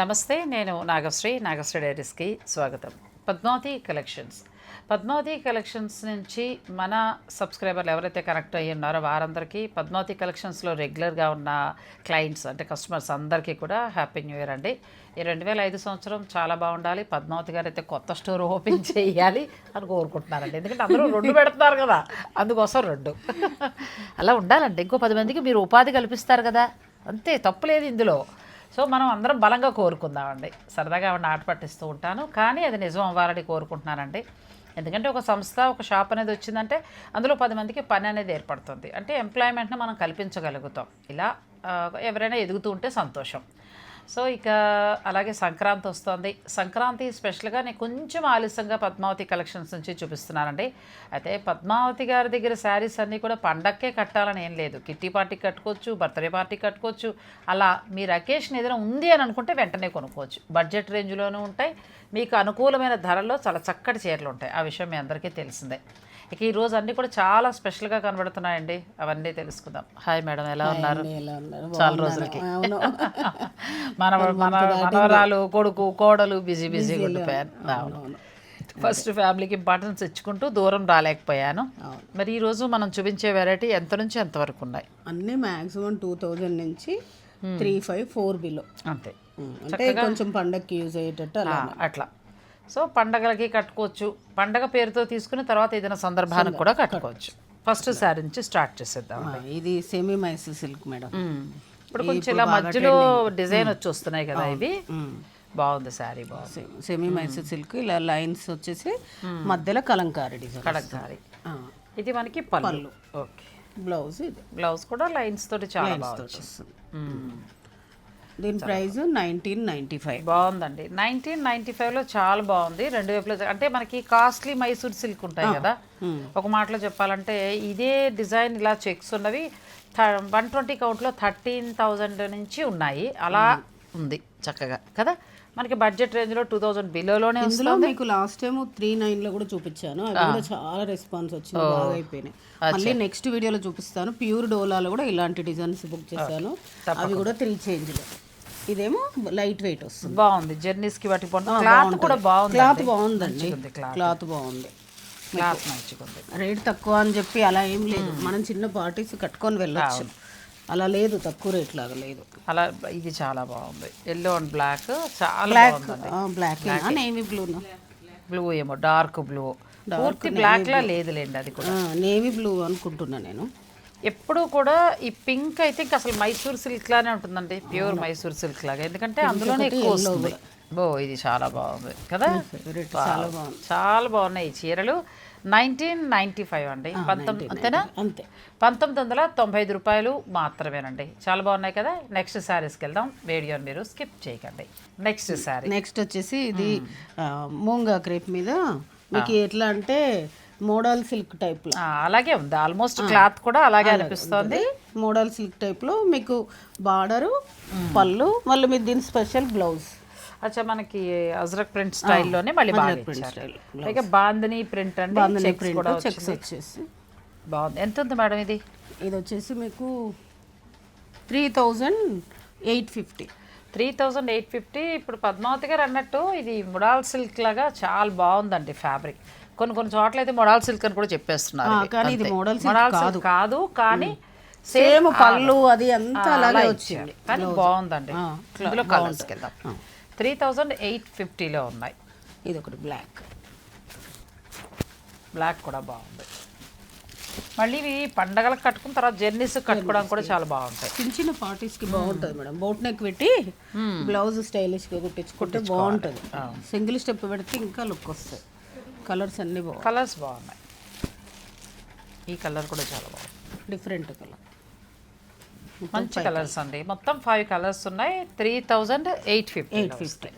నమస్తే నేను నాగశ్రీ నాగశ్రీ డైరీస్కి స్వాగతం. పద్మావతి కలెక్షన్స్. పద్మావతి కలెక్షన్స్ నుంచి మన సబ్స్క్రైబర్లు ఎవరైతే కనెక్ట్ అయ్యి ఉన్నారో వారందరికీ పద్మావతి కలెక్షన్స్లో రెగ్యులర్గా ఉన్న క్లయింట్స్ అంటే కస్టమర్స్ అందరికీ కూడా హ్యాపీ న్యూ ఇయర్ అండి. ఈ రెండు వేల ఐదు సంవత్సరం చాలా బాగుండాలి. పద్మావతి గారు అయితే కొత్త స్టోర్ ఓపెన్ చేయాలి అని కోరుకుంటున్నారండి. ఎందుకంటే అందరూ రెండు పెడుతున్నారు కదా అందుకోసం రెండు. అలా ఉండాలండి. ఇంకో పది మందికి మీరు ఉపాధి కల్పిస్తారు కదా. అంతే తప్పులేదు ఇందులో. సో మనం అందరం బలంగా కోరుకుందామండి. సరదాగా ఆవిడ ఆట పట్టిస్తూ ఉంటాను. కానీ అది నిజం అవ్వాలని కోరుకుంటున్నానండి. ఎందుకంటే ఒక సంస్థ ఒక షాప్ అనేది వచ్చిందంటే అందులో పది మందికి పని అనేది ఏర్పడుతుంది. అంటే ఎంప్లాయ్మెంట్ని మనం కల్పించగలుగుతాం. ఇలా ఎవరైనా ఎదుగుతూ ఉంటే సంతోషం. సో ఇక అలాగే సంక్రాంతి వస్తుంది. సంక్రాంతి స్పెషల్గా నేను కొంచెం ఆలస్యంగా పద్మావతి కలెక్షన్స్ నుంచి చూపిస్తున్నానండి. అయితే పద్మావతి గారి దగ్గర శారీస్ అన్నీ కూడా పండక్కే కట్టాలని ఏం లేదు. కిట్టి పార్టీకి కట్టుకోవచ్చు బర్త్డే పార్టీకి కట్టుకోవచ్చు అలా మీరు అకేషన్ ఏదైనా ఉంది అని అనుకుంటే వెంటనే కొనుక్కోవచ్చు. బడ్జెట్ రేంజ్లోనూ ఉంటాయి. మీకు అనుకూలమైన ధరల్లో చాలా చక్కటి చీరలు ఉంటాయి. ఆ విషయం మీ అందరికీ తెలిసిందే. ఇక ఈ రోజు అన్నీ కూడా చాలా స్పెషల్గా కనబడుతున్నాయండి. అవన్నీ తెలుసుకుందాం. హాయ్ మేడం ఎలా ఉన్నారు? చాలా. రోజులకి. అవును. మన మన మనవరాలు కొడుకు కోడలు బిజీ బిజీగా ఉండిపోయాను ఫస్ట్ ఫ్యామిలీకి ఇంపార్టెన్స్ ఇచ్చుకుంటూ దూరం రాలేకపోయాను. మరి ఈ రోజు మనం చూపించే వెరైటీ ఎంత నుంచి ఎంత వరకు ఉన్నాయి? అన్ని మాక్సిమం టూ థౌజండ్ నుంచి త్రీ ఫైవ్ ఫోర్ బిలో. అంతే. అంటే కొంచెం పండక్కి యూజ్ అయ్యేటట్టు అట్లా. సో పండగలకి కట్టుకోవచ్చు. పండగ పేరుతో తీసుకుని తర్వాత ఏదైనా సందర్భానికి కూడా కట్టుకోవచ్చు. ఫస్ట్ శారీ నుంచి స్టార్ట్ చేసేద్దాం ఇది సెమీ మైసూర్ సిల్క్ మేడం. ఇప్పుడు కొంచెం ఇలా మధ్యలో డిజైన్ వచ్చి వస్తున్నాయి కదా ఇవి. బాగుంది శారీ బాగుంది. సెమీ మైసూర్ సిల్క్ ఇలా లైన్స్ వచ్చేసి మధ్యలో కలంకారీ డిజైన్ కడక్కారి ఇది మనకి పళ్ళు. ఓకే. బ్లౌజ్ ఇది. బ్లౌజ్ కూడా లైన్స్ తోటి చాలా వస్తుంది. దీని ప్రైస్ నైన్టీన్ నైన్టీ ఫైవ్. బాగుందండి. నైన్టీన్ నైన్టీ ఫైవ్లో చాలా బాగుంది. రెండు వైపులో అంటే మనకి కాస్ట్లీ మైసూర్ సిల్క్ ఉంటాయి కదా. ఒక మాటలో చెప్పాలంటే ఇదే డిజైన్ ఇలా చెక్స్ ఉన్నవి వన్ ట్వంటీ కౌంట్లో థర్టీన్ థౌజండ్ నుంచి ఉన్నాయి. అలా ఉంది. చక్కగా కదా? మనకి బడ్జెట్ రేంజ్లో టూ థౌజండ్ బిలోలోనే ఇందులో మీకు లాస్ట్ టైం త్రీ నైన్లో కూడా చూపించాను. అది కూడా చాలా రెస్పాన్స్ వచ్చింది బాగా అయిపోయినాయి. మళ్ళీ నెక్స్ట్ వీడియోలో చూపిస్తాను. ప్యూర్ డోలాలో కూడా ఇలాంటి డిజైన్స్ బుక్ చేశాను. అవి కూడా త్రీ చేంజ్ ఇదేమో లైట్ వెయిట్ వస్తుంది. బాగుంది. జర్నీస్కి వాటి క్లాత్ కూడా బాగుంది క్లాత్ బాగుందండి. క్లాత్ బాగుంది. క్లాత్ మంచిగా ఉంది రేట్ తక్కువ అని చెప్పి అలా ఏం లేదు. మనం చిన్న పార్టీస్ కట్టుకొని వెళ్ళొచ్చు. అలా లేదు తక్కువ రేట్ లాగా లేదు. అలా ఇది చాలా బాగుంది. ఎల్లో అండ్ బ్లాక్ చాలా బ్లాక్ బాగుంది బ్లాక్ నేవీ బ్లూ బ్లూ ఏమో డార్క్ బ్లూ. పూర్తి బ్లాక్ లా లేదులేండి అది కూడా. నేవీ బ్లూ అనుకుంటున్నా నేను. ఎప్పుడు కూడా ఈ పింక్ అయితే ఇంకా అసలు మైసూర్ సిల్క్ లానే ఉంటుందండి. ప్యూర్ మైసూర్ సిల్క్ లాగా. ఎందుకంటే అందులోనే ఎక్కువ వస్తుంది. బో ఇది చాలా బాగుంది కదా? చాలా Wow. చాలా బాగున్నాయి ఈ చీరలు. నైన్టీన్ నైన్టీ ఫైవ్ అండి. పంతొమ్మిది అంతేనా? అంతే. పంతొమ్మిది వందల తొంభై ఐదు రూపాయలు మాత్రమేనండి. చాలా బాగున్నాయి కదా? నెక్స్ట్ శారీస్కి వెళ్దాం. వీడియోని మీరు స్కిప్ చేయకండి. నెక్స్ట్ శారీ నెక్స్ట్ వచ్చేసి ఇది మూంగా క్రేప్ మీద. మీకు ఎట్లా అంటే మోడల్ సిల్క్ టైప్ అలాగే ఉంది. ఆల్మోస్ట్ క్లాత్ కూడా అలాగే అనిపిస్తుంది. మోడల్ సిల్క్ టైప్లో మీకు బార్డరు పళ్ళు మళ్ళీ మీరు దీని స్పెషల్ బ్లౌజ్. అచ్చా మనకి అజ్రక్ ప్రింట్ స్టైల్లోనే మళ్ళీ బాగా ఇచ్చారు. పైగా బాందని ప్రింట్ అండి చెక్స్ కూడా చెక్స్. వచ్చేసి. బాగుంది. ఎంత ఉంది మేడం ఇది? ఇది వచ్చేసి మీకు three thousand eight fifty. Three thousand eight fifty. ఇప్పుడు పద్మావతి గారు అన్నట్టు ఇది ముడాల్ సిల్క్ లాగా చాలా బాగుందండి ఫ్యాబ్రిక్. కొన్ని కొన్ని చోట్ల అయితే మొడాల్ సిల్క్ అని కూడా చెప్పేస్తున్నారు. కానీ ఇది modal silk కాదు. కానీ సేమ్ పళ్ళు అది అంతా అలాగే అలా వచ్చింది. కానీ బాగుందండి. ఇందులో కలర్స్కి వెళ్దాం త్రీ థౌజండ్ ఎయిట్ ఫిఫ్టీలో ఉన్నాయి. ఇది ఒకటి బ్లాక్. బ్లాక్ కూడా బాగుంది. మళ్ళీ ఇవి పండగలకు కట్టుకున్న తర్వాత జర్నీస్ కట్టుకోవడానికి కూడా చాలా బాగుంటాయి. చిన్న చిన్న పార్టీస్కి బాగుంటుంది మేడం. బోట్ నెక్ పెట్టి బ్లౌజ్ స్టైలిష్గా కుట్టించుకుంటే బాగుంటుంది. సింగిల్ స్టెప్ పెడితే ఇంకా లుక్ వస్తాయి. కలర్స్ అన్ని బాగుంటాయి. కలర్స్ బాగున్నాయి. ఈ కలర్ కూడా చాలా బాగుంది. డిఫరెంట్ కలర్ మంచి కలర్స్ అండి. మొత్తం ఫైవ్ కలర్స్ ఉన్నాయి. Three thousand eight fifty eight fifty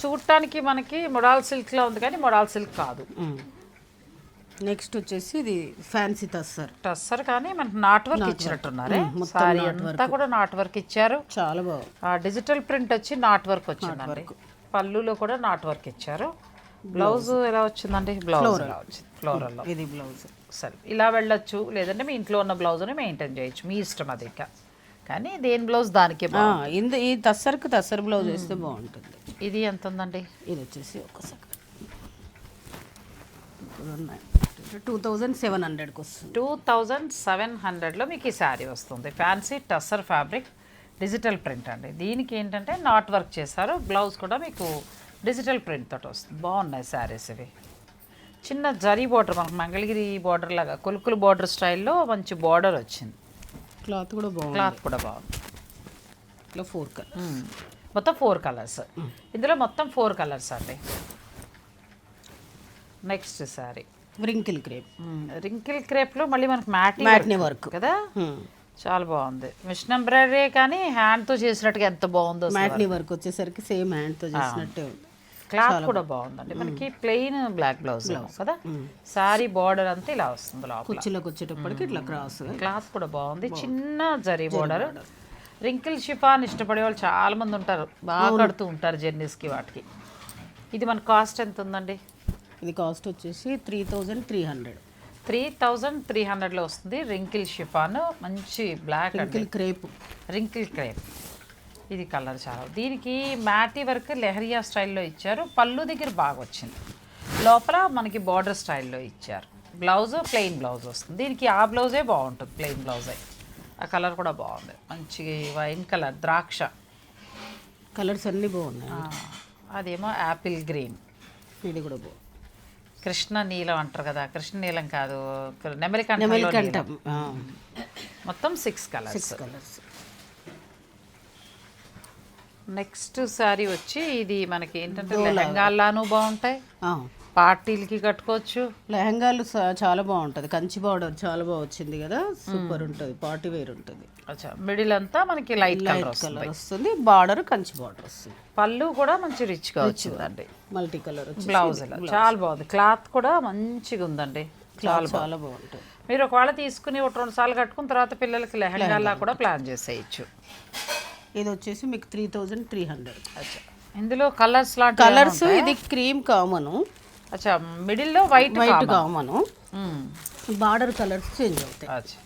చూడటానికి మనకి మొడాల్ సిల్క్లో ఉంది కానీ మొడాల్ సిల్క్ కాదు. నెక్స్ట్ వచ్చేసి ఇది ఫ్యాన్సీ తస్సర్ టస్సర్ కానీ మనకి నాట్ వర్క్ ఇచ్చినట్టున్నారే. సారీ అంతా కూడా నాట్ వర్క్ ఇచ్చారు. చాలా బాగుంది. ఆ డిజిటల్ ప్రింట్ వచ్చి నాట్ వర్క్ వచ్చిందండి. పళ్ళులో కూడా నాట్ వర్క్ ఇచ్చారు. బ్లౌజ్ ఎలా వచ్చిందండి? బ్లౌజ్ ఎలా వచ్చింది? ఫ్లోరల్లో ఇది బ్లౌజ్ సరే ఇలా వెళ్ళొచ్చు. లేదంటే మీ ఇంట్లో ఉన్న బ్లౌజ్ని మెయింటైన్ చేయొచ్చు. మీ ఇష్టం అది ఇక. కానీ దేని బ్లౌజ్ దానికే ఇందు ఈ తస్సర్కి తస్సర్ బ్లౌజ్ వేస్తే బాగుంటుంది. ఇది ఎంత ఉందండి? ఇది వచ్చేసి ఒక సెకండ్ టూ థౌజండ్ సెవెన్ హండ్రెడ్కి వస్తుంది. టూ థౌజండ్ సెవెన్ హండ్రెడ్లో మీకు ఈ శారీ వస్తుంది. Fancy tussar fabric digital print అండి. దీనికి ఏంటంటే నాట్ వర్క్ చేశారు. బ్లౌజ్ కూడా మీకు డిజిటల్ ప్రింట్ తోటి వస్తుంది. బాగున్నాయి శారీస్ ఇవి. చిన్న జరీ బార్డర్ మనకు మంగళగిరి బార్డర్ లాగా కొలుకులు బార్డర్ స్టైల్లో మంచి బార్డర్ వచ్చింది. క్లాత్ కూడా బాగుంది. క్లాత్ కూడా బాగుంది. ఇట్లా ఫోర్ కలర్ మ్మ్. మొత్తం ఫోర్ కలర్స్. ఇందులో మొత్తం ఫోర్ కలర్స్ అండి. Next sari wrinkle crepe. Wrinkle క్రేప్లో మళ్ళీ మనకి మ్యాట్ మ్యాట్నీ వర్క్. కదా? చాలా బాగుంది. మిషన్ ఎంబ్రాయిడరీ కానీ హ్యాండ్తో చేసినట్టుగా ఎంత బాగుందో మ్యాట్నీ వర్క్. వచ్చేసరికి సేమ్ హ్యాండ్తో చేసినట్టే ఉంది. క్లాత్ కూడా బాగుందండి. మనకి ప్లెయిన్ బ్లాక్ బ్లౌజ్ కదా? సారీ బార్డర్ అంతా ఇలా వస్తుంది లోపల. కుర్చీలోకి వచ్చేటప్పటికి ఇట్లా క్రాస్ క్లాత్ కూడా బాగుంది. చిన్న జరీ బార్డర్. రింకిల్ షిఫాన్ ఇష్టపడే వాళ్ళు చాలా మంది ఉంటారు. బాగా కడుతూ ఉంటారు జర్నీస్కి వాటికి. ఇది మన కాస్ట్ ఎంత ఉందండి? ఇది కాస్ట్ వచ్చేసి three thousand three hundred. Three thousand three హండ్రెడ్లో వస్తుంది రింకిల్ షిఫాన్. మంచి బ్లాక్ అండి. Wrinkle crepe. Wrinkle crepe. ఇది కలర్ చాలా. దీనికి మ్యాటీ వర్క్ లెహరియా స్టైల్లో ఇచ్చారు. పళ్ళు దగ్గర బాగా వచ్చింది. లోపల మనకి బార్డర్ స్టైల్లో ఇచ్చారు. బ్లౌజ్ ప్లెయిన్ బ్లౌజ్ వస్తుంది. దీనికి ఆ బ్లౌజే బాగుంటుంది ప్లెయిన్ బ్లౌజే. ఆ కలర్ కూడా బాగుంది. మంచి వైన్ కలర్ ద్రాక్ష. కలర్స్ అన్నీ బాగున్నాయి. అదేమో యాపిల్ గ్రీన్. ఇది కూడా బాగుంది. కృష్ణ నీలం అంటారు కదా. కృష్ణ నీలం కాదు. నెమలికంఠ మొత్తం six colours. Colours. Next sari వచ్చి ఇది మనకి ఏంటంటే లెహంగాల్లాను బాగుంటాయి. పార్టీలకి కట్టుకోవచ్చు. లెహంగాలు చాలా బాగుంటుంది. కంచి బార్డర్ చాలా బాగా వచ్చింది కదా. సూపర్ ఉంటుంది. పార్టీ వేర్ ఉంటుంది. అచ్చా మిడిల్ అంతా మనకి లైట్ కలర్ వస్తుంది. కలర్ వస్తుంది. బార్డర్ కంచి బార్డర్ వస్తుంది. పళ్ళు కూడా మంచి రిచ్గా వచ్చిందండి మల్టీ కలర్ బ్లౌజ్ చాలా బాగుంది. క్లాత్ కూడా మంచిగా ఉందండి. చాలా చాలా బాగుంటుంది. మీరు ఒకవేళ తీసుకుని ఒక రెండు సార్లు కట్టుకున్న తర్వాత పిల్లలకి లెహంగాలా. కూడా ప్లాన్ చేసేయచ్చు. ఇది వచ్చేసి మీకు త్రీ థౌజండ్ త్రీ హండ్రెడ్ అచ్చా. ఇందులో కలర్స్ కలర్స్ ఇది క్రీమ్ కామన్. అచ్చా మిడిల్లో white white common? Border colours change అవుతాయి. అచ్చా.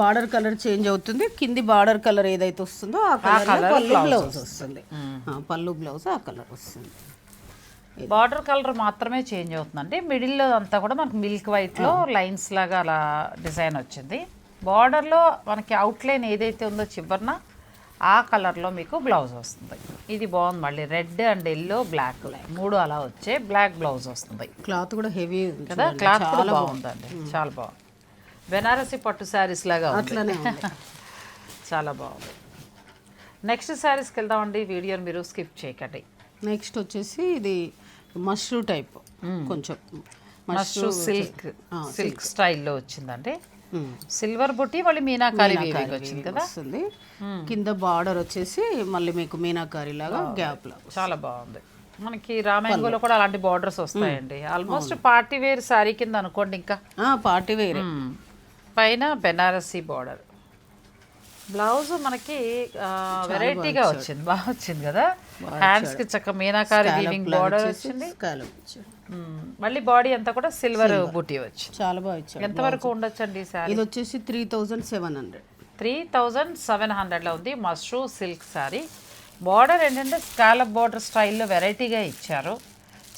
బార్డర్ కలర్ చేంజ్ అవుతుంది. కింది బార్డర్ కలర్ ఏదైతే వస్తుందో ఆ కలర్ పళ్ళు బ్లౌజ్ వస్తుంది. పళ్ళు బ్లౌజ్ ఆ కలర్ వస్తుంది. బార్డర్ కలర్ మాత్రమే చేంజ్ అవుతుందండి. మిడిల్లో అంతా కూడా మనకి మిల్క్ వైట్లో లైన్స్ లాగా అలా డిజైన్ వచ్చింది. బార్డర్లో మనకి అవుట్లైన్ ఏదైతే ఉందో చివరన ఆ కలర్లో మీకు బ్లౌజ్ వస్తుంది. ఇది బాగుంది మళ్ళీ రెడ్ అండ్ ఎల్లో బ్లాక్. మూడు అలా వచ్చే బ్లాక్ బ్లౌజ్ వస్తుంది. క్లాత్ కూడా హెవీ కదా? క్లాత్ కూడా బాగుందండి. చాలా బాగుంది. బెనారసి పట్టు శారీస్ లాగా అట్లనే చాలా బాగుంది. నెక్స్ట్ శారీస్కి వెళ్దామండి. వీడియోని మీరు స్కిప్ చేయకండి. నెక్స్ట్ వచ్చేసి ఇది మష్రూ టైప్. కొంచెం మష్రూ సిల్క్ సిల్క్. స్టైల్లో వచ్చిందండి. సిల్వర్ బుట్టి మళ్ళీ మీనాకారి వీవింగ్ వచ్చింది కదా? వస్తుంది. కింద బార్డర్ వచ్చేసి మళ్ళీ మీకు మీనాకారి లాగా గ్యాప్ లాగా చాలా బాగుంది. మనకి రామాయంగోలో కూడా అలాంటి బార్డర్స్ వస్తాయండి. ఆల్మోస్ట్ పార్టీ వేర్ శారీ కింద అనుకోండి ఇంకా. పార్టీ వేరే. పైన బెనారసీ బార్డర్. బ్లౌజ్ మనకి వెరైటీగా వచ్చింది బాగా వచ్చింది కదా? హ్యాండ్స్కి చక్క మీనాకారి వీవింగ్ బార్డర్ వచ్చింది. మళ్ళీ బాడీ అంతా కూడా సిల్వర్ బుట్టి వచ్చింది చాలా బాగా ఇచ్చాడు ఎంతవరకు ఉండొచ్చండి ఈ శారీ ఇది వచ్చేసి three thousand seven hundred three thousand seven హండ్రెడ్లో ఉంది. మష్రూ సిల్క్ శారీ బార్డర్ ఏంటంటే స్కాలప్ బార్డర్ స్టైల్లో వెరైటీగా ఇచ్చారు.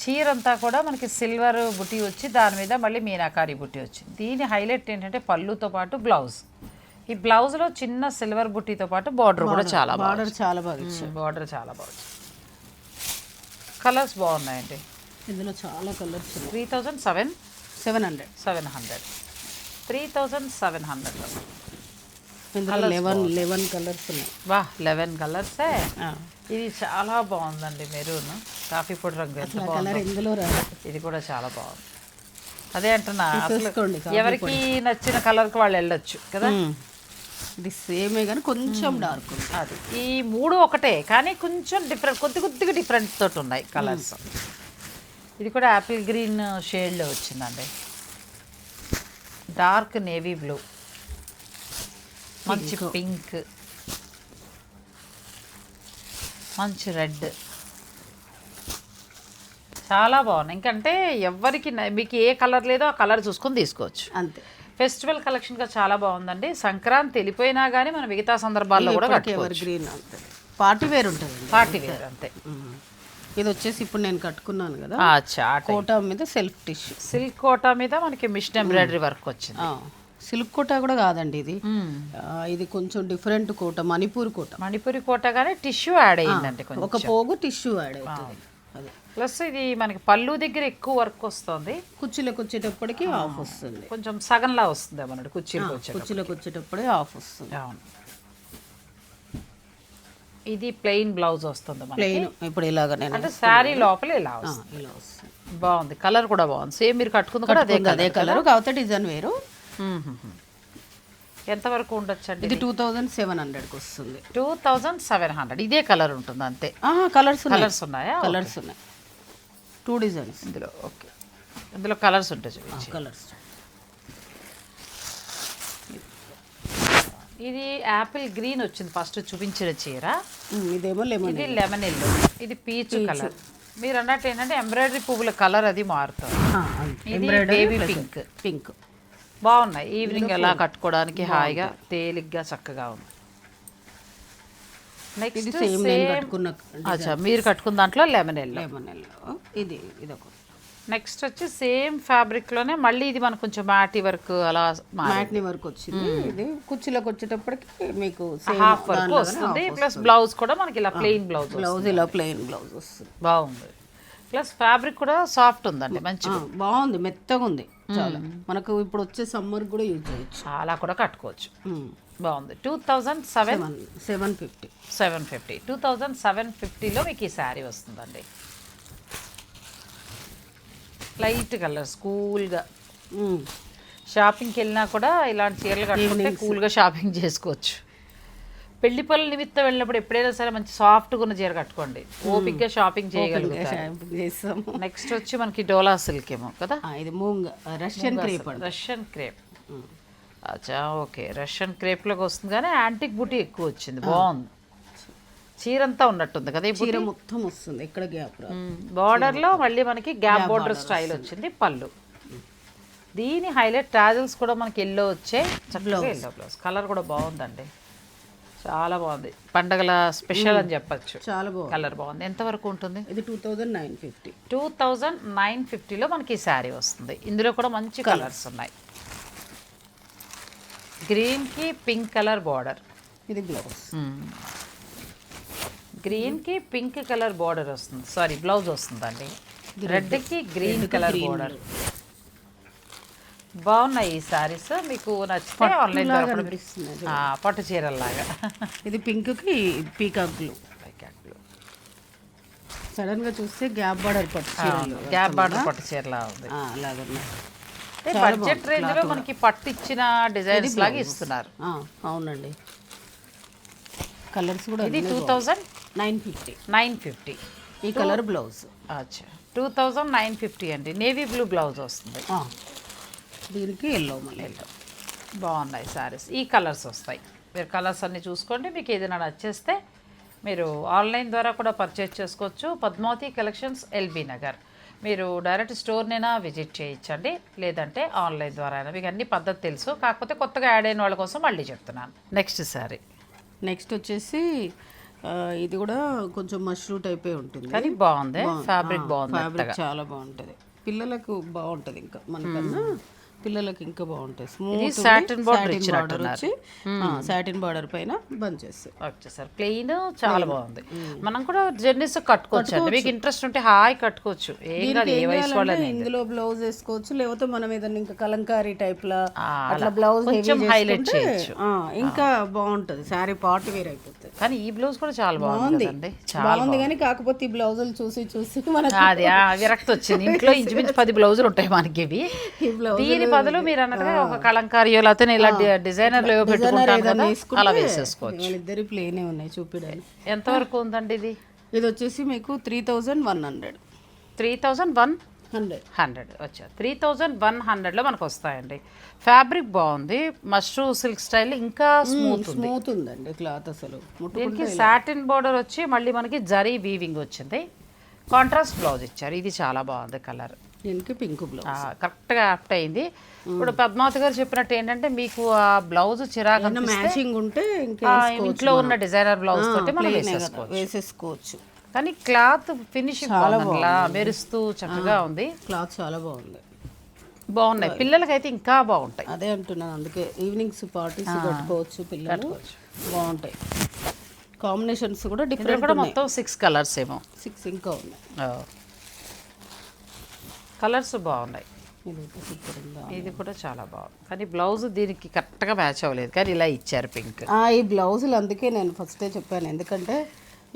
చీర అంతా కూడా మనకి సిల్వర్ బుట్టి వచ్చి దాని మీద మళ్ళీ మీనాకారి బుట్టి వచ్చింది. దీని హైలైట్ ఏంటంటే పళ్ళుతో పాటు బ్లౌజ్ ఈ బ్లౌజ్లో చిన్న సిల్వర్ బుట్టితో పాటు బార్డర్ కూడా చాలా బాగుంది బార్డర్ చాలా బాగా ఇచ్చాడు బార్డర్ చాలా బాగుంది కలర్స్ బాగున్నాయండి. ఇందులో చాలా colours three thousand seven. Seven hundred. Seven hundred. Three thousand seven హండ్రెడ్లో ఇందులో లెవెన్ లెవెన్ కలర్స్ ఉన్నాయి. వా లెవెన్ కలర్సే ఇది చాలా బాగుందండి మెరూన్. కాఫీ పొడి రంగు ఎంత బాగుంది. కలర్ ఇందులో రాదు. ఇది కూడా చాలా బాగుంది. అదే అంటున్నా ఎవరికి నచ్చిన కలర్కి వాళ్ళు వెళ్ళొచ్చు కదా? ఇది సేమే కానీ కొంచెం డార్క్ ఉంది అది. ఈ మూడు ఒకటే కానీ కొంచెం డిఫరెంట్ కొద్ది కొద్దిగా డిఫరెంట్ తోటి ఉన్నాయి కలర్స్ ఇది కూడా యాపిల్ గ్రీన్ షేడ్లో వచ్చిందండి. డార్క్ నేవీ బ్లూ మంచి పింక్ మంచి రెడ్ చాలా బాగున్నాయి. ఇంకంటే ఎవరికి మీకు ఏ కలర్ లేదో ఆ కలర్ చూసుకొని తీసుకోవచ్చు. అంతే. ఫెస్టివల్ కలెక్షన్గా చాలా బాగుందండి. సంక్రాంతి వెళ్ళిపోయినా కానీ మన మిగతా సందర్భాల్లో కూడా ఎవర్ గ్రీన్ ఉంటుంది పార్టీ వేర్ ఉంటుందండి. పార్టీ వేర్ అంతే. ఇది వచ్చేసి ఇప్పుడు నేను కట్టుకున్నాను కదా. కోటా మీద సెల్ఫ్ టిష్యూ. సిల్క్ కోటా మీద మనకి మిషన్ ఎంబ్రాయిడరీ వర్క్ వచ్చింది. సిల్క్ కోటా కూడా కాదండి ఇది. ఇది కొంచెం డిఫరెంట్ కోట మణిపూర్ కోట. మణిపురి కోట కానీ టిష్యూ యాడ్ అయ్యిందండి ఒక పోగు టిష్యూ యాడ్ అవుతుంది. అదే. ప్లస్ ఇది మనకి పళ్ళు దగ్గర ఎక్కువ వర్క్ వస్తుంది. కుర్చీలకు వచ్చేటప్పటికి ఆఫ్ వస్తుంది. కొంచెం సగంలా వస్తుంది అన్నట్టు కుర్చీలకు వచ్చే కుర్చీలకు వచ్చేటప్పుడే ఆఫ్ వస్తుంది. అవును. ఇది ప్లెయిన్ బ్లౌజ్ వస్తుంది ప్లెయిన్ ఇప్పుడు ఇలాగ నేను అంటే శారీ లోపల ఇలా వస్తుంది. ఇలా వస్తుంది. బాగుంది. కలర్ కూడా బాగుంది. సేమ్ మీరు కట్టుకుంది కూడా అదే అదే కలర్ కాకపోతే డిజైన్ వేరు. ఎంత వరకు ఉండొచ్చు అండి ఇది? టూ థౌజండ్ సెవెన్ హండ్రెడ్కి వస్తుంది. Two thousand seven hundred. ఇదే కలర్ ఉంటుంది అంతే కలర్స్ కలర్స్ ఉన్నాయా? కలర్స్ ఉన్నాయి. Two designs. ఇందులో ఓకే. ఇందులో కలర్స్ ఉంటాయి చూపించి. కలర్స్. ఇది యాపిల్ గ్రీన్ వచ్చింది ఫస్ట్ చూపించిన చీర. ఇదేమో లెమన్ ఇది లెమన్ ఎల్లో ఇది పీచ్ కలర్. మీరు అన్నట్టు ఏంటంటే ఎంబ్రాయిడరీ పువ్వుల కలర్ అది మారుతుంది. ఇది బేబీ పింక్ పింక్ బాగున్నాయి. ఈవినింగ్ ఎలా కట్టుకోవడానికి హాయిగా తేలిగ్గా చక్కగా ఉంది. నెక్స్ట్ సేమ్ అచ్చా మీరు కట్టుకున్న దాంట్లో లెమన్ ఎల్లో లెమన్ ఎల్లో ఇది ఇదొక. నెక్స్ట్ వచ్చి సేమ్ ఫ్యాబ్రిక్లోనే మళ్ళీ ఇది మనకు కొంచెం మ్యాటి వర్క్ అలా మ్యాట్ని వరకు వచ్చింది. ఇది కుర్చీలోకి వచ్చేటప్పటికి మీకు హాఫ్ వర్క్ వస్తుంది. ప్లస్ బ్లౌజ్ కూడా మనకి ఇలా ప్లెయిన్ బ్లౌజ్ బ్లౌజ్ ఇలా ప్లెయిన్ బ్లౌజ్ వస్తుంది. బాగుంది. ప్లస్ ఫ్యాబ్రిక్ కూడా సాఫ్ట్ ఉందండి మంచి బాగుంది మెత్తగా ఉంది. చాలా. మనకు ఇప్పుడు వచ్చే సమ్మర్ కూడా యూజ్ చేయొచ్చు. చాలా కూడా కట్టుకోవచ్చు. బాగుంది. Two thousand seven seven fifty seven fifty two thousand seven ఫిఫ్టీలో మీకు ఈ శారీ వస్తుందండి. లైట్ కలర్స్ కూల్గా. షాపింగ్కి వెళ్ళినా కూడా ఇలాంటి చీరలు కట్టుకుంటే కూల్గా షాపింగ్ చేసుకోవచ్చు. పెళ్ళి పనుల నిమిత్తం వెళ్ళినప్పుడు ఎప్పుడైనా సరే మంచి సాఫ్ట్గా ఉన్న చీర కట్టుకోండి. ఓపిక్గా షాపింగ్ చేయగలుగుతారు. నెక్స్ట్ వచ్చి మనకి డోలా సిల్క్ ఏమో కదా ఇది moonga Russian crepe Russian crepe అచ్చా ఓకే. రష్యన్ క్రేప్లోకి వస్తుంది కానీ యాంటిక్ బుటీ ఎక్కువ వచ్చింది. బాగుంది. చీర అంతా ఉన్నట్టుంది కదా ఈ చీర మొత్తం వస్తుంది. ఎక్కడ గ్యాప్ బార్డర్లో మళ్ళీ మనకి గ్యాప్ బార్డర్ స్టైల్ వచ్చింది పళ్ళు. దీని హైలైట్ ట్రాజల్స్ కూడా మనకి ఎల్లో వచ్చాయి చక్కగా ఎల్లో బ్లౌజ్ కలర్ కూడా బాగుందండి. చాలా బాగుంది. పండగల స్పెషల్ అని చెప్పచ్చు. చాలా బాగుంది. కలర్ బాగుంది. ఎంతవరకు ఉంటుంది? ఇది two thousand nine fifty. Two thousand nine ఫిఫ్టీలో మనకి ఈ శారీ వస్తుంది. ఇందులో కూడా మంచి కలర్స్ ఉన్నాయి. గ్రీన్కి పింక్ కలర్ బార్డర్ ఇది బ్లౌజ్. గ్రీన్కి పింక్ కలర్ బార్డర్ వస్తుంది. సారీ బ్లౌజ్ వస్తుందండి. రెడ్కి గ్రీన్ కలర్ బార్డర్ బాగున్నాయి ఈ శారీస్ మీకు నచ్చితే ఆన్లైన్ పట్టు చీరల్లాగా. ఇది పింక్కి పీకాక్ బ్లూ సడన్గా చూస్తే గ్యాప్ బార్డర్ పట్టు గ్యాప్ బార్డర్ పట్టు చీరలా ఉంది. బడ్జెట్ రేంజ్లో మనకి పట్టు ఇచ్చిన డిజైన్స్ లాగా ఇస్తున్నారు. అవునండి. కలర్స్ కూడా ఇది two thousand nine fifty. Nine fifty. ఈ కలర్ బ్లౌజ్ అచ్చా. టూ థౌజండ్ నైన్ ఫిఫ్టీ అండి. నేవీ బ్లూ బ్లౌజ్ వస్తుంది. దీనికి ఎల్లో మళ్ళీ బాగున్నాయి సారీస్ ఈ కలర్స్ వస్తాయి. మీరు కలర్స్ అన్ని చూసుకోండి. మీకు ఏదైనా నచ్చేస్తే మీరు ఆన్లైన్ ద్వారా కూడా పర్చేజ్ చేసుకోవచ్చు. Padmavathi collections LB Nagar. మీరు డైరెక్ట్ స్టోర్నైనా విజిట్ చేయించండి లేదంటే ఆన్లైన్ ద్వారా అయినా. మీకు అన్ని పద్ధతి తెలుసు. కాకపోతే కొత్తగా యాడ్ అయిన వాళ్ళ కోసం మళ్ళీ చెప్తున్నాను. నెక్స్ట్ సారీ నెక్స్ట్ వచ్చేసి ఇది కూడా కొంచెం మష్రూ టైపే ఉంటుంది. కానీ బాగుంది. ఫ్యాబ్రిక్ బాగుంది ఫ్యాబ్రిక్ చాలా బాగుంటుంది. పిల్లలకు బాగుంటుంది ఇంకా మనకన్నా. పిల్లలకి ఇంకా బాగుంటుంది స్మూత్ border బార్డర్. వచ్చి సాటిన్ బార్డర్ పైన బంచెస్ వచ్చేసారి ప్లెయిన్ చాలా బాగుంది. మనం కూడా జర్నీస్ కట్టుకోవచ్చు అండి. మీకు ఇంట్రెస్ట్ ఉంటే హాయ్ కట్టుకోవచ్చు. ఇందులో బ్లౌజ్ వేసుకోవచ్చు లేకపోతే మనం ఏదైనా ఇంకా కలంకారీ టైప్ లా అట్లా బ్లౌజ్ కొంచెం highlight చేయొచ్చు. ఇంకా బాగుంటది. శారీ పార్ట్ వేర్ అయిపోతుంది. కానీ ఈ బ్లౌజ్ కూడా చాలా బాగుంది బాగుంది. కానీ కాకపోతే ఈ బ్లౌజులు చూసి చూసి మనకి అది విరక్తి వచ్చింది ఇంట్లో ఇంచుమించు పది బ్లౌజులు ఉంటాయి మనకి ఇవి దీని బదులు మీరు అన్నట్టుగా ఒక కలంకారియో లేకపోతే ఇలా డిజైనర్లు ఏవో పెట్టుకుంటాం కదా అలా వేసేసుకోవచ్చు. వాళ్ళిద్దరి ప్లేనే ఉన్నాయి చూపించడానికి ఎంతవరకు ఉందండి ఇది? ఇది వచ్చేసి మీకు three thousand one hundred. Three thousand one hundred. Hundred వచ్చా. త్రీ థౌజండ్ వన్ హండ్రెడ్లో మనకు వస్తాయండి ఫ్యాబ్రిక్ బాగుంది మష్రూ సిల్క్ స్టైల్ ఇంకా స్మూత్ ఉంది. స్మూత్ ఉందండి క్లాత్ అసలు. దీనికి సాటిన్ బార్డర్ వచ్చి మళ్ళీ మనకి జరీ వీవింగ్ వచ్చింది. కాంట్రాస్ట్ బ్లౌజ్ ఇచ్చారు ఇది చాలా బాగుంది కలర్. దీనికి పింక్ బ్లౌజ్? కరెక్ట్గా యాప్ట్ అయింది. ఇప్పుడు పద్మావతి గారు చెప్పినట్టు ఏంటంటే మీకు ఆ బ్లౌజ్ చిరాకు మ్యాచింగ్ ఉంటే ఇంట్లో ఉన్న డిజైనర్ బ్లౌజ్ తోటి మనం వేసేసుకోవచ్చు. కానీ క్లాత్ ఫినిషింగ్ బాగుంది. మెరుస్తూ చక్కగా ఉంది. క్లాత్ చాలా బాగుంది. బాగున్నాయి. పిల్లలకైతే ఇంకా బాగుంటాయి. అదే అంటున్నాను అందుకే ఈవినింగ్స్ పార్టీస్ కట్టుకోవచ్చు పిల్లలు. బాగుంటాయి. కాంబినేషన్స్ కూడా డిఫరెంట్ కూడా మొత్తం సిక్స్ కలర్స్ ఏమో. సిక్స్ ఇంకా ఉన్నాయి. కలర్స్ బాగున్నాయి. ఇది కూడా చాలా బాగుంది. కానీ బ్లౌజ్ దీనికి కరెక్ట్గా మ్యాచ్ అవ్వలేదు. కానీ ఇలా ఇచ్చారు పింక్. ఈ బ్లౌజులు అందుకే నేను ఫస్టే చెప్పాను. ఎందుకంటే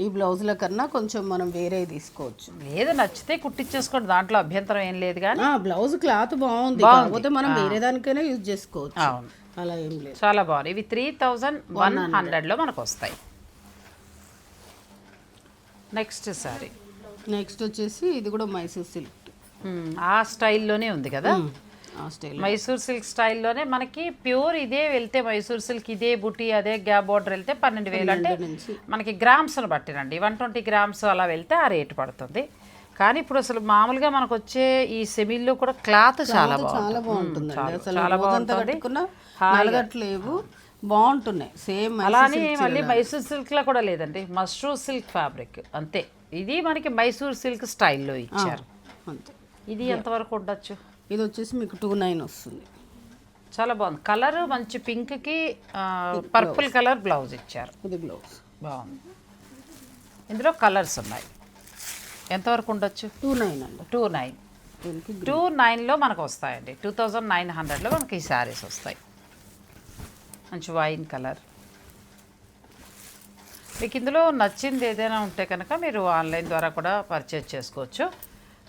ఈ బ్లౌజుల కన్నా కొంచెం మనం వేరే తీసుకోవచ్చు. లేదు నచ్చితే కుట్టించేసుకోండి దాంట్లో అభ్యంతరం ఏం లేదు కానీ ఆ బ్లౌజ్ క్లాత్ బాగుంది. కాకపోతే మనం వేరే దానికైనా యూజ్ చేసుకోవచ్చు. అవును. అలా ఏం లేదు. చాలా బాగుంది. ఇవి త్రీ థౌజండ్ వన్ హండ్రెడ్లో మనకు వస్తాయి. Next sorry. నెక్స్ట్ వచ్చేసి ఇది కూడా మైసూర్ సిల్క్. ఆ స్టైల్లోనే ఉంది కదా? మైసూర్ సిల్క్ స్టైల్లోనే మనకి ప్యూర్ ఇదే వెళ్తే మైసూర్ సిల్క్ ఇదే బుటీ అదే గ్యాప్ బార్డర్ వెళ్తే పన్నెండు వేలు. అంటే మనకి గ్రామ్స్ను బట్టినండి. వన్ ట్వంటీ గ్రామ్స్ అలా వెళ్తే ఆ రేటు పడుతుంది. కానీ ఇప్పుడు అసలు మామూలుగా మనకు వచ్చే ఈ సెమీల్లో కూడా క్లాత్ చాలా చాలా బాగుంటుంది. చాలా నలగట్లేవు. బాగుంటున్నాయి. సేమ్ అలానే మళ్ళీ మైసూర్ సిల్క్లో కూడా లేదండి. మష్రూమ్ సిల్క్ ఫ్యాబ్రిక్ అంతే. ఇది మనకి మైసూర్ సిల్క్ స్టైల్లో ఇచ్చారు. అంతే. ఇది ఎంతవరకు ఉండొచ్చు? ఇది వచ్చేసి మీకు టూ నైన్ వస్తుంది. చాలా బాగుంది. కలర్ మంచి పింక్కి పర్పుల్ కలర్ బ్లౌజ్ ఇచ్చారు. ఇది బ్లౌజ్ బాగుంది. ఇందులో కలర్స్ ఉన్నాయి. ఎంతవరకు ఉండొచ్చు? టూ నైన్ అండి. Two nine. టూ నైన్లో మనకు వస్తాయండి. టూ థౌజండ్ నైన్ హండ్రెడ్లో మనకి ఈ శారీస్ వస్తాయి. మంచి వైన్ కలర్. మీకు ఇందులో నచ్చింది ఏదైనా ఉంటే కనుక మీరు ఆన్లైన్ ద్వారా కూడా పర్చేజ్ చేసుకోవచ్చు.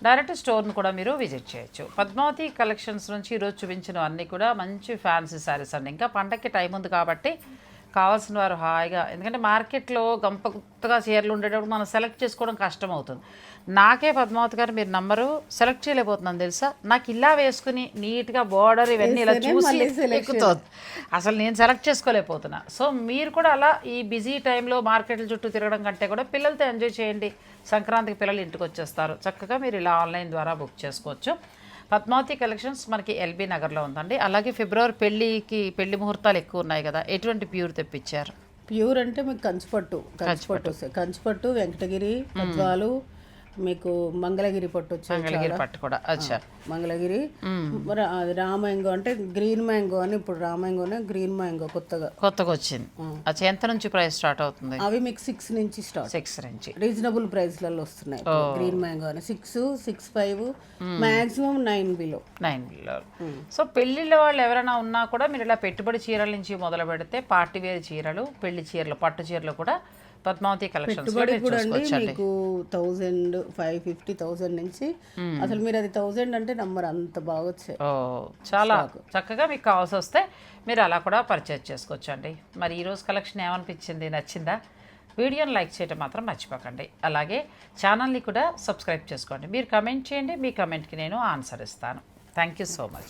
డైరెక్ట్ స్టోర్ను కూడా మీరు విజిట్ చేయొచ్చు. పద్మావతి కలెక్షన్స్ నుంచి ఈరోజు చూపించిన అన్నీ కూడా మంచి ఫ్యాన్సీ శారీస్ అండి. ఇంకా పండగకి టైం ఉంది కాబట్టి కావాల్సిన వారు హాయిగా ఎందుకంటే మార్కెట్లో గంపగుత్తగా చీరలు ఉండేటప్పుడు మనం సెలెక్ట్ చేసుకోవడం కష్టం అవుతుంది నాకే పద్మావతి గారు మీరు నంబరు సెలెక్ట్ చేయలేకపోతున్నాను తెలుసా? నాకు ఇలా వేసుకుని నీట్గా బార్డర్ ఇవన్నీ ఇలా చూసి ఎక్కుతుంది. అసలు నేను సెలెక్ట్ చేసుకోలేకపోతున్నా. సో మీరు కూడా అలా ఈ బిజీ టైంలో మార్కెట్ల చుట్టూ తిరగడం కంటే కూడా పిల్లలతో ఎంజాయ్ చేయండి. సంక్రాంతికి పిల్లలు ఇంటికి వచ్చేస్తారు. చక్కగా మీరు ఇలా ఆన్లైన్ ద్వారా బుక్ చేసుకోవచ్చు. పద్మావతి కలెక్షన్స్ మనకి ఎల్బీ నగర్లో ఉందండి. అలాగే ఫిబ్రవరి పెళ్ళికి పెళ్ళి ముహూర్తాలు ఎక్కువ ఉన్నాయి కదా. ఎటువంటి ప్యూర్ తెప్పించారు? ప్యూర్ అంటే మీకు కంచిపట్టు కంచిపట్టు. కంచిపట్టు వెంకటగిరి పద్వాలు మీకు మంగళగిరి పట్టు మంగళగిరి పట్టు కూడా అచ్చా. మంగళగిరి. అది రామాంగో అంటే గ్రీన్ మ్యాంగో అని ఇప్పుడు రామాంగోనే గ్రీన్ మ్యాంగో కొత్తగా. కొత్తగా వచ్చింది. అచ్చా ఎంత నుంచి ప్రైస్ స్టార్ట్ అవుతుంది? అవి మీకు సిక్స్ నుంచి స్టార్ట్. సిక్స్ నుంచి. రీజనబుల్ ప్రైస్లలో వస్తున్నాయి గ్రీన్ మ్యాంగో అని. Six six five maximum nine below. Nine so పెళ్ళిళ్ళ వాళ్ళు ఎవరైనా ఉన్నా కూడా మీరు ఇలా పెట్టుబడి చీరల నుంచి మొదలు పెడితే పార్టీ వేర్ చీరలు పెళ్ళి చీరలు పట్టు చీరలు కూడా పద్మావతి కలెక్షన్స్ పెట్టుబడి కూడా అండి మీకు థౌజండ్ ఫైవ్ ఫిఫ్టీ థౌజండ్ నుంచి అసలు మీరు అది థౌజండ్ అంటే నంబర్ అంత బాగా వచ్చాయి. చాలా చక్కగా మీకు కావాల్సి వస్తే మీరు అలా కూడా పర్చేజ్ చేసుకోవచ్చు అండి మరి ఈరోజు కలెక్షన్ ఏమనిపించింది నచ్చిందా? వీడియోని లైక్ చేయడం మాత్రం మర్చిపోకండి. అలాగే ఛానల్ని కూడా సబ్స్క్రైబ్ చేసుకోండి. మీరు కమెంట్ చేయండి మీ కమెంట్కి నేను ఆన్సర్ ఇస్తాను. Thank you so much